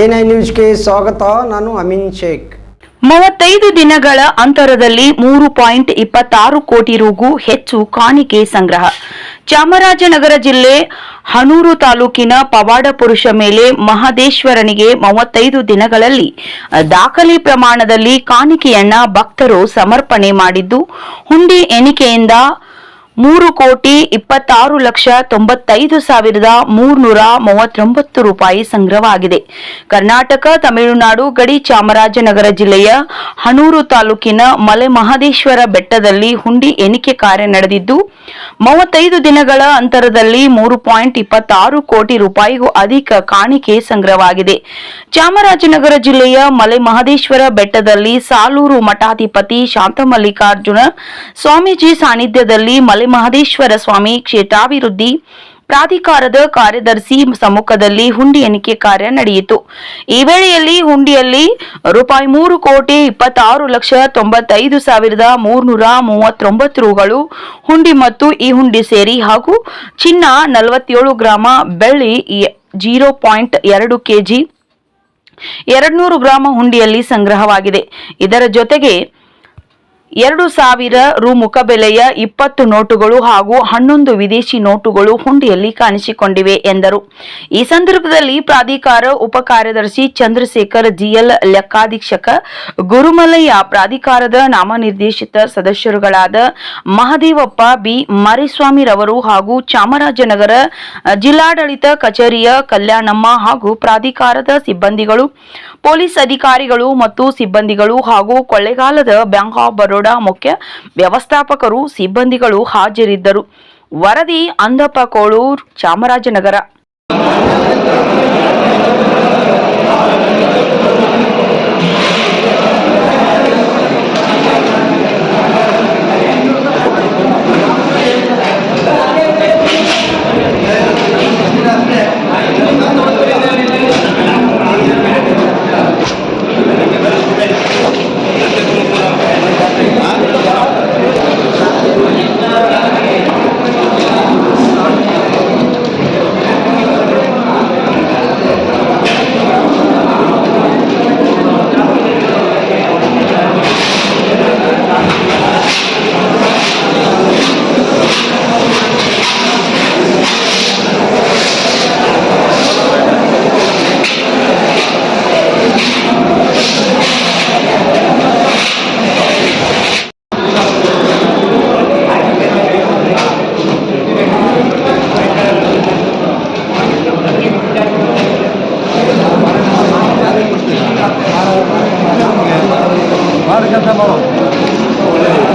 NI ನ್ಯೂಸ್ಗೆ ಸ್ವಾಗತ, ನಾನು ಅಮಿನ್ ಶೇಖ್. ಮೂವತ್ತೈದು ದಿನಗಳ ಅಂತರದಲ್ಲಿ ಮೂರು ಪಾಯಿಂಟ್ ಇಪ್ಪತ್ತಾರು ಕೋಟಿ ರೂಗೂ ಹೆಚ್ಚು ಕಾಣಿಕೆ ಸಂಗ್ರಹ. ಚಾಮರಾಜನಗರ ಜಿಲ್ಲೆ ಹನೂರು ತಾಲೂಕಿನ ಪವಾಡ ಪುರುಷ ಮೇಲೆ ಮಹದೇಶ್ವರನಿಗೆ ಮೂವತ್ತೈದು ದಿನಗಳಲ್ಲಿ ದಾಖಲೆ ಪ್ರಮಾಣದಲ್ಲಿ ಕಾಣಿಕೆಯನ್ನ ಭಕ್ತರು ಸಮರ್ಪಣೆ ಮಾಡಿದ್ದು, ಹುಂಡಿ ಎಣಿಕೆಯಿಂದ ಮೂರು ಕೋಟಿ ಇಪ್ಪತ್ತಾರು ಲಕ್ಷ ತೊಂಬತ್ತೈದು ಸಾವಿರದ ಮೂರ್ನೂರ ಮೂವತ್ತೊಂಬತ್ತು ರೂಪಾಯಿ ಸಂಗ್ರಹವಾಗಿದೆ. ಕರ್ನಾಟಕ, ತಮಿಳುನಾಡು, ಗಡಿ ಚಾಮರಾಜನಗರ ಜಿಲ್ಲೆಯ ಹನೂರು ತಾಲೂಕಿನ ಮಲೆ ಮಹದೇಶ್ವರ ಬೆಟ್ಟದಲ್ಲಿ ಹುಂಡಿ ಎಣಿಕೆ ಕಾರ್ಯ ನಡೆದಿದ್ದು, ಮೂವತ್ತೈದು ದಿನಗಳ ಅಂತರದಲ್ಲಿ ಮೂರು ಪಾಯಿಂಟ್ ಇಪ್ಪತ್ತಾರು ಕೋಟಿ ರೂಪಾಯಿಗೂ ಅಧಿಕ ಕಾಣಿಕೆ ಸಂಗ್ರಹವಾಗಿದೆ. ಚಾಮರಾಜನಗರ ಜಿಲ್ಲೆಯ ಮಲೆ ಮಹದೇಶ್ವರ ಬೆಟ್ಟದಲ್ಲಿ ಸಾಲೂರು ಮಠಾಧಿಪತಿ ಶಾಂತಮಲ್ಲಿಕಾರ್ಜುನ ಸ್ವಾಮೀಜಿ ಸಾನ್ನಿಧ್ಯದಲ್ಲಿ ಮಲೆ ಮಹದೇಶ್ವರ ಸ್ವಾಮಿ ಕ್ಷೇತ್ರಾಭಿವೃದ್ಧಿ ಪ್ರಾಧಿಕಾರದ ಕಾರ್ಯದರ್ಶಿ ಸಮ್ಮುಖದಲ್ಲಿ ಹುಂಡಿ ಎಣಿಕೆ ಕಾರ್ಯ ನಡೆಯಿತು. ಈ ವೇಳೆಯಲ್ಲಿ ಹುಂಡಿಯಲ್ಲಿ ರೂಪಾಯಿ ಮೂರು ಕೋಟಿ ಇಪ್ಪತ್ತಾರು ಲಕ್ಷ ತೊಂಬತ್ತೈದು ಸಾವಿರದ ಮೂರ್ನೂರ ಮೂವತ್ತೊಂಬತ್ತು ರೂಗಳು ಹುಂಡಿ ಮತ್ತು ಈ ಹುಂಡಿ ಸೇರಿ ಹಾಗೂ ಚಿನ್ನ ನಲವತ್ತೇಳು ಗ್ರಾಮ ಬೆಳ್ಳಿ ಜೀರೋ ಪಾಯಿಂಟ್ ಎರಡು ಕೆಜಿ ಎರಡ್ನೂರು ಗ್ರಾಮ ಹುಂಡಿಯಲ್ಲಿ ಸಂಗ್ರಹವಾಗಿದೆ. ಇದರ ಜೊತೆಗೆ ಎರಡು ಸಾವಿರ ರು ಮುಖಬೆಲೆಯ ಇಪ್ಪತ್ತು ನೋಟುಗಳು ಹಾಗೂ ಹನ್ನೊಂದು ವಿದೇಶಿ ನೋಟುಗಳು ಹುಂಡಿಯಲ್ಲಿ ಕಾಣಿಸಿಕೊಂಡಿವೆ ಎಂದರು. ಈ ಸಂದರ್ಭದಲ್ಲಿ ಪ್ರಾಧಿಕಾರ ಉಪ ಕಾರ್ಯದರ್ಶಿ ಚಂದ್ರಶೇಖರ್ ಜಿಎಲ್ ಲೆಕ್ಕಾಧೀಕ್ಷಕ ಗುರುಮಲಯ್ಯ, ಪ್ರಾಧಿಕಾರದ ನಾಮನಿರ್ದೇಶಿತ ಸದಸ್ಯರುಗಳಾದ ಮಹದೇವಪ್ಪ ಬಿ. ಮರಿಸ್ವಾಮಿರವರು ಹಾಗೂ ಚಾಮರಾಜನಗರ ಜಿಲ್ಲಾಡಳಿತ ಕಚೇರಿಯ ಕಲ್ಯಾಣಮ್ಮ ಹಾಗೂ ಪ್ರಾಧಿಕಾರದ ಸಿಬ್ಬಂದಿಗಳು, ಪೊಲೀಸ್ ಅಧಿಕಾರಿಗಳು ಮತ್ತು ಸಿಬ್ಬಂದಿಗಳು ಹಾಗೂ ಕೊಳ್ಳೇಗಾಲದ ಬ್ಯಾಂಕ್ ಆಫ್ ಬರೋಡಾ ಮುಖ್ಯ ವ್ಯವಸ್ಥಾಪಕರು ಸಿಬ್ಬಂದಿಗಳು ಹಾಜರಿದ್ದರು. ವರದಿ ಅಂದಪ್ಪ ಕೋಳೂರ್ ಚಾಮರಾಜನಗರ. Amém.